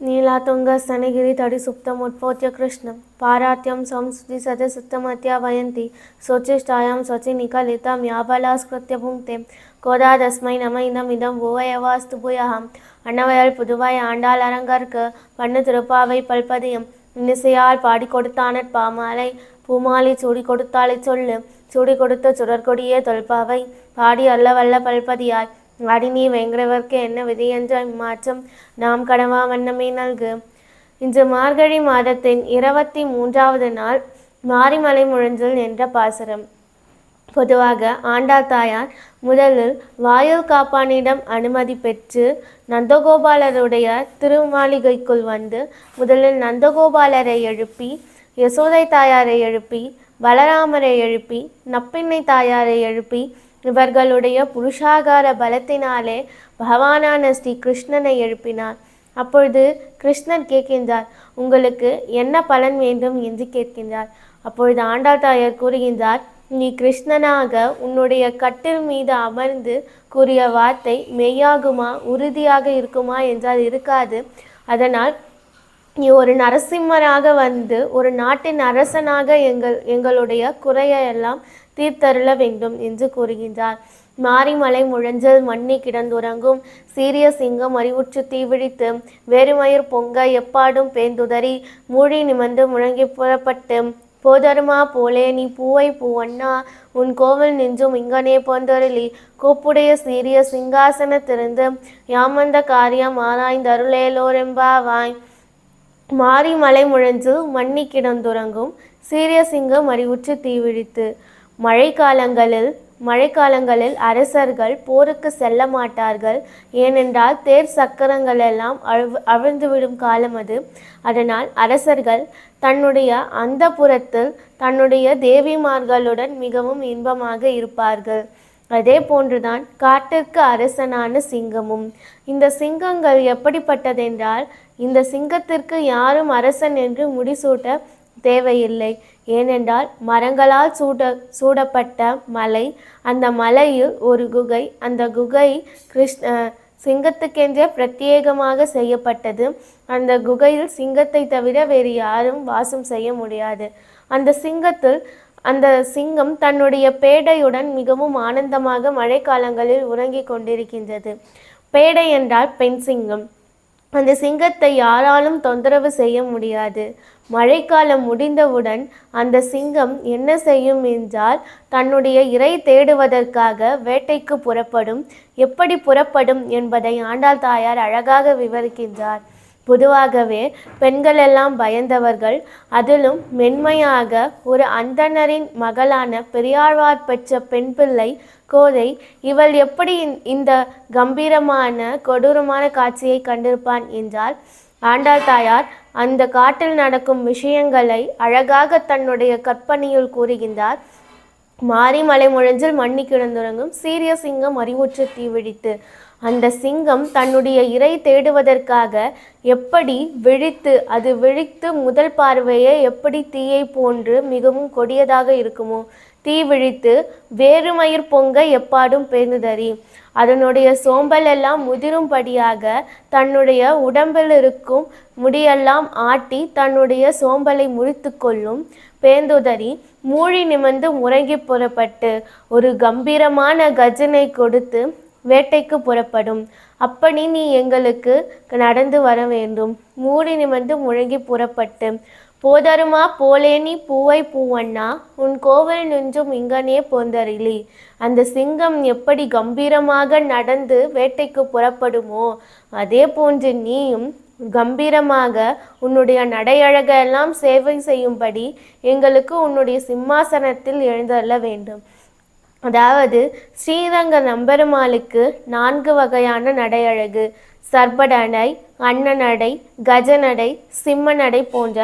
ನೀಲಾತುಂಗ ಸ್ತನಗಿರಿ ತಡಿ ಸುಪ್ತ ಮುಟ್ಪೋತ್ಯ ಕೃಷ್ಣ ಪಾರಾತ್ಯಂ சத சுத்தமத்தியா ಸುತ್ತಮತ್ಯ ವಯಂತಿ ಸ್ವಚಿಷ್ಟಾಯಾಂ ಸ್ವಚಿನಿಕಲಿತಂ ಯಾಬಲಾಸ್ಕೃತ್ಯ ಭುಂಕ್ತೆ கோதா தஸ்மை நம இனம் இதம் ஓவயவாஸ்து புயகம் அன்னவயல் புதுவாய் ஆண்டாள் அரங்கற்கு பண்ணு திருப்பாவை பல்பதியம் இன்னிசையால் பாடி கொடுத்தானற் பாமாலை பூமாலை சூடி கொடுத்தாலை சொல்லு சூடி கொடுத்த சுடற்கொடியே தொல்பாவை பாடி அல்லவல்ல பல்பதியாய் வாடி நீ என்ன விதி என்ற இம்மாற்றம் நாம் கடவா வண்ணமே நல்கு. இன்று மார்கழி மாதத்தின் இருபத்தி மூன்றாவது நாள் மாரிமலை முழஞ்சல் என்ற பாசுரம். பொதுவாக ஆண்டா தாயார் முதலில் வாயுல் காப்பானிடம் அனுமதி பெற்று நந்தகோபாலருடைய திருமாளிகைக்குள் வந்து முதலில் நந்தகோபாலரை எழுப்பி யசோதை தாயாரை எழுப்பி பலராமரை எழுப்பி நப்பிண்ணை தாயாரை எழுப்பி இவர்களுடைய புருஷாகார பலத்தினாலே பகவானான ஸ்ரீ கிருஷ்ணனை எழுப்பினார். அப்பொழுது கிருஷ்ணன் கேட்கின்றார் உங்களுக்கு என்ன பலன் வேண்டும்? என்று கேட்கின்றார். அப்பொழுது ஆண்டாள் தாயார் கூறுகின்றார் நீ கிருஷ்ணனாக உன்னுடைய கட்டில் மீது அமர்ந்து கூறிய வார்த்தை மெய்யாகுமா உறுதியாக இருக்குமா என்றால் இருக்காது. அதனால் நீ ஒரு நரசிம்மராக வந்து ஒரு நாட்டின் அரசனாக எங்கள் எங்களுடைய குறையெல்லாம் தீர்த்தருள வேண்டும் என்று கூறுகின்றார். மாரிமலை முழஞ்சல் மண்ணி கிடந்துறங்கும். சீரிய சிங்கம் அறிவுற்று தீவிழித்து வேறுமயிர் பொங்க எப்பாடும் பேந்துதறி மூழி நிமிர்ந்து முழங்கி புறப்பட்டு போதருமா போலே நீ பூவை பூவண்ணா உன் கோவில் நெஞ்சும் இங்கனே போந்தருளி. கூப்புடைய சீரிய சிங்காசனத்திருந்து யாமந்த காரியம் ஆராய்ந்தருளேலோரெம்பாவாய் மாரி மலை முழஞ்சு மண்ணி கிடந்துறங்கும். சீரிய சிங்கம் அறிவுற்று தீவிழித்து மழைக்காலங்களில் மழைக்காலங்களில் அரசர்கள் போருக்கு செல்ல மாட்டார்கள். ஏனென்றால் தேர் சக்கரங்கள் எல்லாம் அழிவு அவிழ்ந்துவிடும் காலம் அது. அதனால் அரசர்கள் தன்னுடைய அந்த புறத்தில் தன்னுடைய தேவிமார்களுடன் மிகவும் இன்பமாக இருப்பார்கள். அதே போன்றுதான் காட்டிற்கு அரசனான சிங்கமும். இந்த சிங்கங்கள் எப்படிப்பட்டதென்றால் இந்த சிங்கத்திற்கு யாரும் அரசன் என்று முடிசூட்ட தேவையில்லை. ஏனென்றால் மரங்களால் சூட சூடப்பட்ட மலை அந்த மலையில் ஒரு குகை அந்த குகை கிருஷ்ண சிங்கத்துக்கென்றே பிரத்யேகமாக செய்யப்பட்டது. அந்த குகையில் சிங்கத்தை தவிர வேறு யாரும் வாசம் செய்ய முடியாது. அந்த சிங்கத்தில் அந்த சிங்கம் தன்னுடைய பேடையுடன் மிகவும் ஆனந்தமாக மழைக்காலங்களில் உறங்கிக் கொண்டிருக்கின்றது. பேடை என்றால் பெண் சிங்கம். அந்த சிங்கத்தை யாராலும் தொந்தரவு செய்ய முடியாது. மழைக்காலம் முடிந்தவுடன் அந்த சிங்கம் என்ன செய்யும் என்றால் தன்னுடைய இறை தேடுவதற்காக வேட்டைக்கு புறப்படும். எப்படி புறப்படும் என்பதை ஆண்டாள் தாயார் அழகாக விவரிக்கின்றார். பொதுவாகவே பெண்கள் எல்லாம் பயந்தவர்கள். அதிலும் மென்மையாக ஒரு அந்தணரின் மகளான பெரியாழ்வார் பெற்ற பெண் பிள்ளை கோதை இவள் எப்படி இந்த கம்பீரமான கொடூரமான காட்சியை கண்டிருப்பான் என்றால் ஆண்டாள் தாயார் அந்த காட்டில் நடக்கும் விஷயங்களை அழகாக தன்னுடைய கற்பனையில் கூறுகின்றார். மாரிமலை முழஞ்சில் மண்ணி கிடந்துறங்கும் சீரிய சிங்கம் அறிவுற்று தீவிடித்து அந்த சிங்கம் தன்னுடைய இறை தேடுவதற்காக எப்படி விழித்து அது விழித்து முதல் பார்வையே எப்படி தீயை போன்று மிகவும் கொடியதாக இருக்குமோ தீ விழித்து வேறுமயிர் பொங்க எப்பாடும் பேர்ந்துதறி அதனுடைய சோம்பல் எல்லாம் முதிரும்படியாக தன்னுடைய உடம்பில் இருக்கும் முடியெல்லாம் ஆட்டி தன்னுடைய சோம்பலை முறித்து கொள்ளும் பேந்துதறி மூழி நிமிர்ந்து முறங்கி புறப்பட்டு ஒரு கம்பீரமான கஜனை கொடுத்து வேட்டைக்கு புறப்படும். அப்படி நீ எங்களுக்கு நடந்து வர வேண்டும். மூடி நிமிர்ந்து முழங்கி புறப்பட்டு போதருமா போலேனி பூவை பூவண்ணா உன் கோவில் நின்றும் இங்கனே போந்தரிலி அந்த சிங்கம் எப்படி கம்பீரமாக நடந்து வேட்டைக்கு புறப்படுமோ அதே போன்று நீயும் கம்பீரமாக உன்னுடைய நடையழகெல்லாம் சேவை செய்யும்படி எங்களுக்கு உன்னுடைய சிம்மாசனத்தில் எழுந்தள்ள வேண்டும். அதாவது ஸ்ரீரங்க நம்பெருமாளுக்கு நான்கு வகையான நடையழகு. சர்படடை அன்னநடை கஜநடை சிம்மநடை போன்ற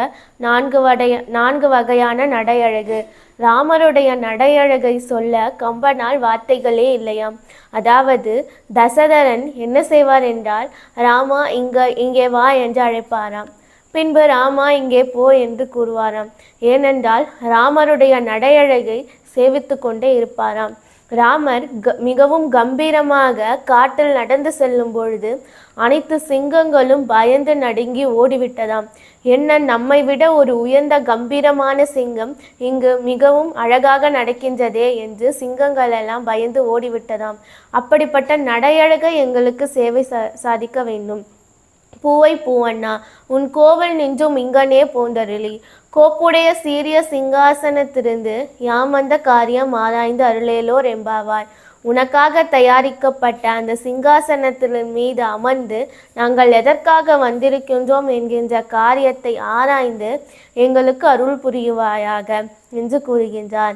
நான்கு வடைய நான்கு வகையான நடையழகு. ராமருடைய நடையழகை சொல்ல கம்பனால் வார்த்தைகளே இல்லையாம். அதாவது தசதரன் என்ன செய்வார் என்றால் ராமா இங்க இங்கே வா என்று அழைப்பாராம். பின்பு ராமா இங்கே போ என்று கூறுவாராம். ஏனென்றால் ராமருடைய நடையழகை சேவித்து கொண்டே இருப்பாராம். ராமர் க மிகவும் கம்பீரமாக காட்டில் நடந்து செல்லும் பொழுது அனைத்து சிங்கங்களும் பயந்து நடுங்கி ஓடிவிட்டதாம். என்ன நம்மை விட ஒரு உயர்ந்த கம்பீரமான சிங்கம் இங்கு மிகவும் அழகாக நடக்கின்றதே என்று சிங்கங்கள் எல்லாம் பயந்து ஓடிவிட்டதாம். அப்படிப்பட்ட நடையழகை எங்களுக்கு சேவை சா சாதிக்க வேண்டும். பூவை பூவண்ணா உன் கோவில் நின்றும் இங்கனே போந்தருளி. கோப்புடைய சீரிய சிங்காசனத்திலிருந்து யாம் காரியம் ஆராய்ந்து அருளேலோர் எம்பாவாய் உனக்காக தயாரிக்கப்பட்ட அந்த சிங்காசனத்தின் மீது அமர்ந்து நாங்கள் எதற்காக வந்திருக்கின்றோம் என்கின்ற காரியத்தை ஆராய்ந்து எங்களுக்கு அருள் புரியுவாயாக என்று கூறுகின்றார்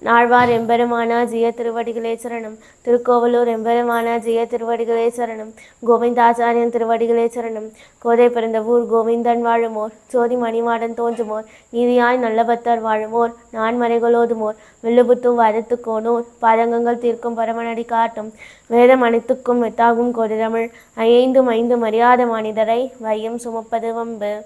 நாழ்வார் எம்பெருமானா ஜிய திருவடிகளே சரணம். திருக்கோவலூர் எம்பெருமானா ஜிய திருவடிகளே சரணம். கோவிந்தாச்சாரியன் திருவடிகளே சரணம். கோதை பிறந்த ஊர் கோவிந்தன் வாழுமோர். சோதி மணிமாடன் தோன்றுமோர். நீதியாய் நல்லபத்தர் வாழுமோர். நான்மறைகளோதுமோர். வில்லுபுத்தும் வரத்துக்கோனோர். பாதங்கங்கள் தீர்க்கும் பரமநடி காட்டும். வேதம் அனைத்துக்கும் மெத்தாகும் கொடிதமிழ் ஐந்தும் ஐந்து மரியாத மனிதரை வையம் சுமப்பது வம்பு.